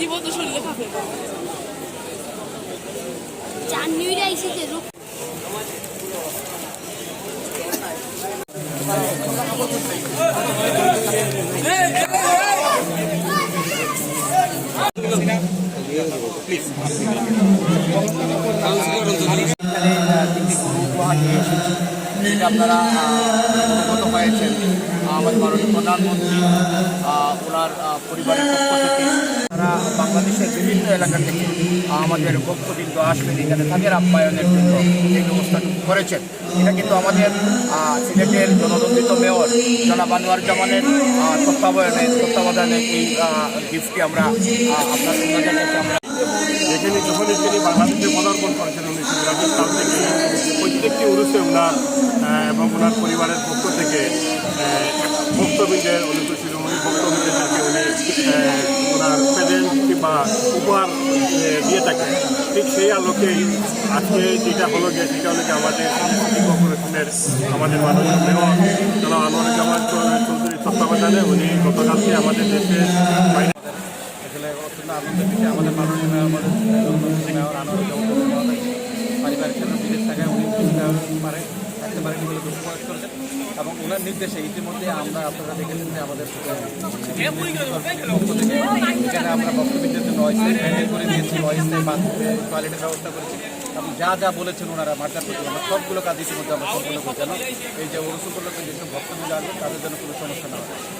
জীবন শরীরে খাবে। রূপ এসেছি যেটা আপনারা হয়েছেন। আমাদের মাননীয় প্রধানমন্ত্রী আহ, ওনার পরিবারের পক্ষ থেকে। তারা বাংলাদেশের বিভিন্ন এলাকা থেকে আমাদের ভক্তবৃন্দ আসবেন এখানে, তাদের আপ্যায়নের জন্য এই ব্যবস্থাটুকু করেছেন। এটা কিন্তু আমাদের সিলেটের জননন্দিত মেয়র জনাব আনোয়ার জামানের তত্ত্বাবধানে তত্ত্বাবধানে এই গিফটটি আমরা আপনার কাছে আমরা এখানে যখনই তিনি বাংলাদেশে পদার্পণ করেছেন থেকে প্রত্যেকটি উরুষে ওনার এবং ওনার পরিবারের পক্ষ থেকে ভক্তবৃন্দের শিরোমণি ভক্তবৃন্দেরকে উনি কিংবা উপহার দিয়ে থাকেন ঠিক সেই আলোকেই আজকে যেটা হলো যে সেটা হলো যে আমাদের কর্পোরেশনের আমাদের মাননীয় মেয়র জনাব আনোয়ারুজ্জামান চৌধুরীর তত্ত্বাবধানে উনি গতকালকে আমাদের দেশে বাইরে আসলে অত্যন্ত আনন্দের বিষয় আমাদের মাননীয় মেয়র, আমাদের উনি পারে থাকতে পারেনি করেছেন। এবং ওনার নির্দেশে ইতিমধ্যে আমরা আপনারা দেখেছেন যে আমাদের পক্ষ থেকে এখানে আমরা প্যান্ডেল করে দিয়েছি টয়লেটের ব্যবস্থা করেছি। এবং যা যা বলেছেন ওনারা মার্চার করতে আমরা সবগুলো কাজ ইতিমধ্যে আমরা সম্পূর্ণ এই যে অনুসূপগুলোকে যেসব ভক্তগুলো আসবে, তাদের জন্য কোনো সমস্যা না। হয়